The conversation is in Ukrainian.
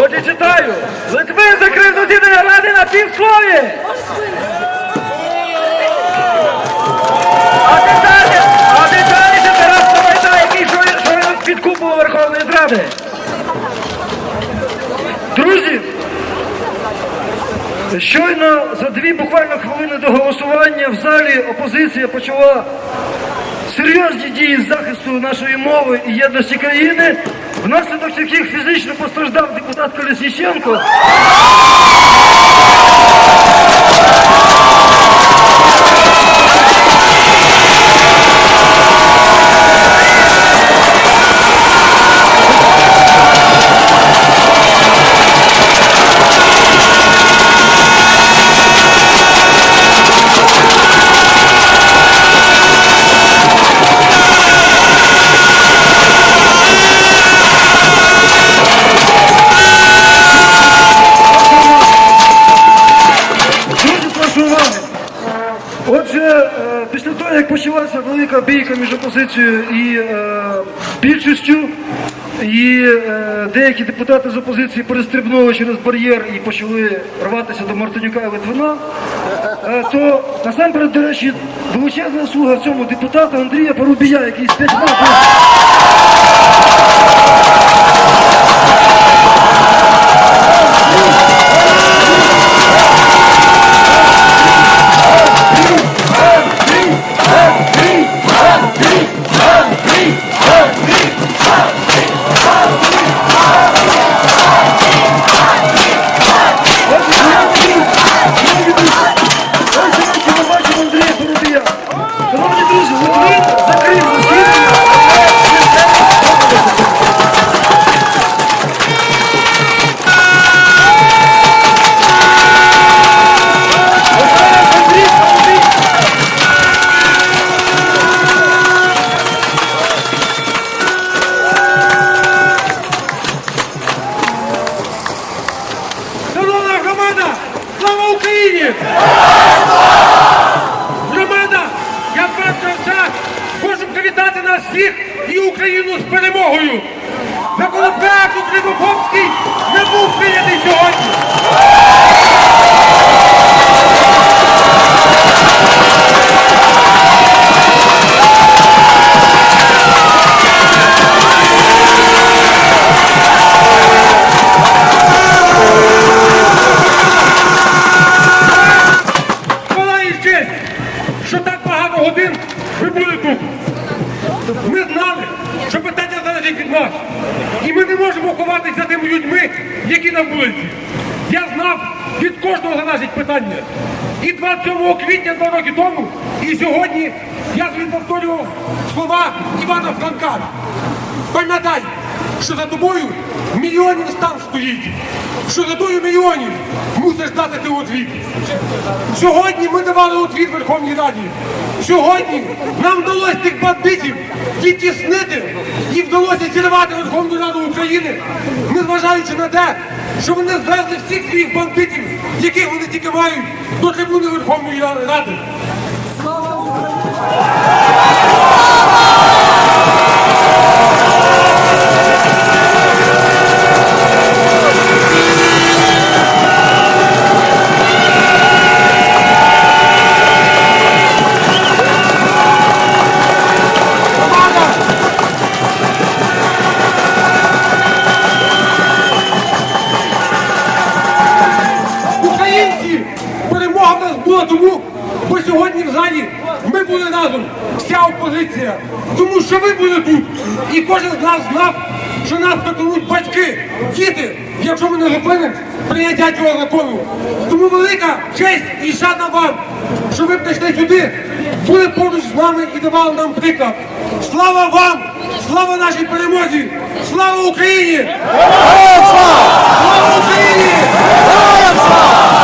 Отже, читаю. Литвин закрив засідання ради на півслові. А деталі, а детальніше Тарас Савайда, який щойно куполу Верховної Зради. Друзі, щойно за дві буквально хвилини до голосування в залі опозиція почала серйозні дії з захисту нашої мови і єдності країни, внаслідок яких фізично постраждав депутат Колесніченко. Почалася велика бійка між опозицією і е, більшістю, і е, деякі депутати з опозиції перестрибнули через бар'єр і почали рватися до Мартинюка і Литвина, е, то насамперед, до речі, величезна слуга цьому депутата Андрія Порубія, який з п'ятьма Ось закрив. Шановна громада! Слава Україні! Громада! Я в першу чергу хочу привітати нас всіх і Україну з перемогою! Законопроект Українofobський не був прийнятий сьогодні! Ми знали, що питання залежить від нас. І ми не можемо ховатися за тими людьми, які на вулиці. Я знав, від кожного залежить питання. І 27 квітня два роки тому, і сьогодні я повторював слова Івана Франка. Пам'ятай, що за тобою мільйонів став стоїть, що за тою мільйонів мусиш дати ти отвіт. Сьогодні ми давали отвіт Верховній Раді. Сьогодні нам вдалося тих бандитів відтіснити і вдалося зірвати Верховну Раду України, незважаючи на те, що вони звезли всіх своїх бандитів, яких вони тільки мають, до трибуни Верховної Ради. Громада! в залі ми були разом, вся опозиція, тому що ви були тут. І кожен з нас знав, що нас покинуть батьки, діти, якщо ми не зупинимо прийняття цього закону. Тому велика честь і шана вам, що ви прийшли сюди, були поруч з нами і давали нам приклад. Слава вам! Слава нашій перемозі! Слава Україні! Слава Україні! Слава!